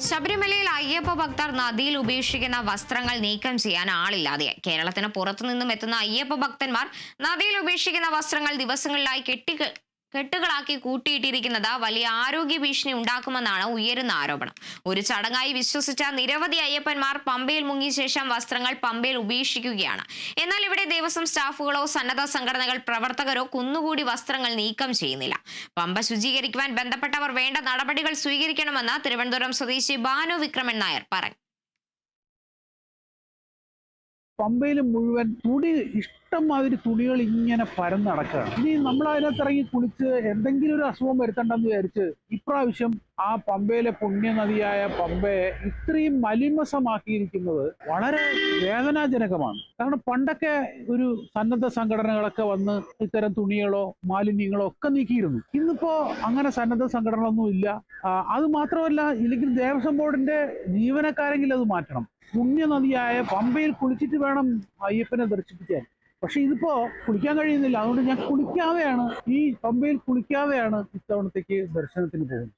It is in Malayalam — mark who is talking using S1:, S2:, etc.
S1: ശബരിമലയിൽ അയ്യപ്പ ഭക്തർ നദിയിൽ ഉപേക്ഷിക്കുന്ന വസ്ത്രങ്ങൾ നീക്കം ചെയ്യാൻ ആളില്ലാതെയായി കേരളത്തിന് പുറത്തുനിന്നും എത്തുന്ന അയ്യപ്പ ഭക്തന്മാർ നദിയിൽ ഉപേക്ഷിക്കുന്ന വസ്ത്രങ്ങൾ ദിവസങ്ങളിലായി കെട്ടി കെട്ടുകളാക്കി കൂട്ടിയിട്ടിരിക്കുന്നത് വലിയ ആരോഗ്യ ഭീഷണി ഉണ്ടാക്കുമെന്നാണ് ഉയരുന്ന ആരോപണം. ഒരു ചടങ്ങായി വിശ്വസിച്ച നിരവധി അയ്യപ്പന്മാർ പമ്പയിൽ മുങ്ങിയ ശേഷം വസ്ത്രങ്ങൾ പമ്പയിൽ ഉപേക്ഷിക്കുകയാണ്. എന്നാൽ ഇവിടെ ദേവസ്വം സ്റ്റാഫുകളോ സന്നദ്ധ സംഘടനകൾ പ്രവർത്തകരോ കുന്നുകൂടി വസ്ത്രങ്ങൾ നീക്കം ചെയ്യുന്നില്ല. പമ്പ ശുചീകരിക്കുവാൻ ബന്ധപ്പെട്ടവർ വേണ്ട നടപടികൾ സ്വീകരിക്കണമെന്ന് തിരുവനന്തപുരം സ്വദേശി ബാനു വിക്രമൻ നായർ പറഞ്ഞു.
S2: പമ്പയിൽ മുഴുവൻ തുണി ഇഷ്ടംമാതിരി തുണികൾ ഇങ്ങനെ പരന്നടക്കുകയാണ് ഇനി നമ്മൾ അതിനകത്ത് ഇറങ്ങി കുളിച്ച് എന്തെങ്കിലും ഒരു അസുഖം വരുത്തണ്ടെന്ന് വിചാരിച്ച് ഇപ്രാവശ്യം ആ പമ്പയിലെ പുണ്യനദിയായ പമ്പയെ ഇത്രയും മലിമസമാക്കിയിരിക്കുന്നത് വളരെ വേദനാജനകമാണ്. കാരണം പണ്ടൊക്കെ ഒരു സന്നദ്ധ സംഘടനകളൊക്കെ വന്ന് ഇത്തരം തുണികളോ മാലിന്യങ്ങളോ ഒക്കെ നീക്കിയിരുന്നു. ഇന്നിപ്പോ അങ്ങനെ സന്നദ്ധ സംഘടനകളൊന്നും ഇല്ല. അത് മാത്രമല്ല ഇല്ലെങ്കിൽ ദേവസ്വം ബോർഡിന്റെ ജീവനക്കാരെങ്കിലും അത് മാറ്റണം. പുണ്യനദിയായ പമ്പയിൽ കുളിച്ചിട്ട് വേണം അയ്യപ്പനെ ദർശിപ്പിക്കാൻ. പക്ഷെ ഇതിപ്പോ കുളിക്കാൻ കഴിയുന്നില്ല. അതുകൊണ്ട് ഞാൻ കുളിക്കാതെയാണ് ഈ പമ്പയിൽ കുളിക്കാതെയാണ് ഇത്തവണത്തേക്ക് ദർശനത്തിന് പോകുന്നത്.